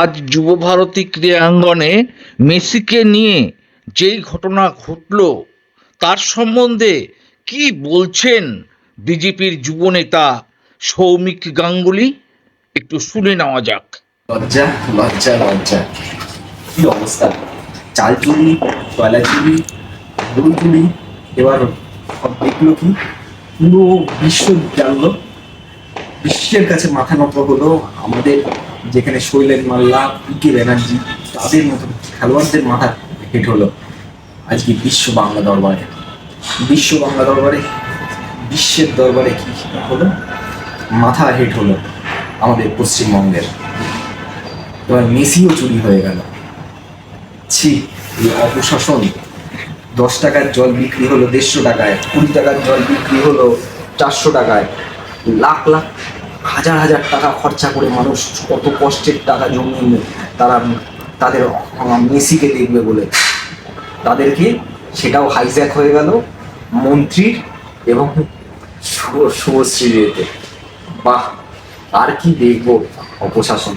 আজ যুবভারতী ক্রীড়াঙ্গনে মেসিকে নিয়ে যেই ঘটনা ঘটল, তার সম্বন্ধে কি বলছেন বিজেপির যুবনেতা সৌমিক গাঙ্গুলি? একটু শুনে নেওয়া যাক। লজ্জা লজ্জা লজ্জা। কি অবস্থা? চাল চুরি কয়লা চুরি গরু চুরি এবার দেখল কি? পুরো বিশ্ব জানলো। বিশ্বের কাছে মাথা নত হলো আমাদের, যেখানে শৈলেন মাল্লা পিকে ব্যানার্জি, তাদের মতো খেলোয়াড়দের মাথা হেট হলো। আজকে বিশ্ব বাংলা দরবারে। বিশ্ব বাংলা দরবারে, বিশ্বের দরবারে কি হলো? মাথা হেট হলো আমাদের পশ্চিমবঙ্গের। এবার মেসিও চুরি হয়ে গেল। ছি, এই অপশাসন দশ টাকার জল বিক্রি হলো দেড়শো টাকায়, কুড়ি টাকার জল বিক্রি হলো চারশো টাকায়। লাখ লাখ, হাজার হাজার টাকা খরচা করে মানুষ কত কষ্টের টাকা জমিয়ে তারা তাদের মেসিকে দেখবে বলে। তাদেরকে সেটাও হাইজ্যাক হয়ে গেল মন্ত্রীর এবং শুভ শুভশ্রীর বাহ, আর কি দেখব অপশাসন।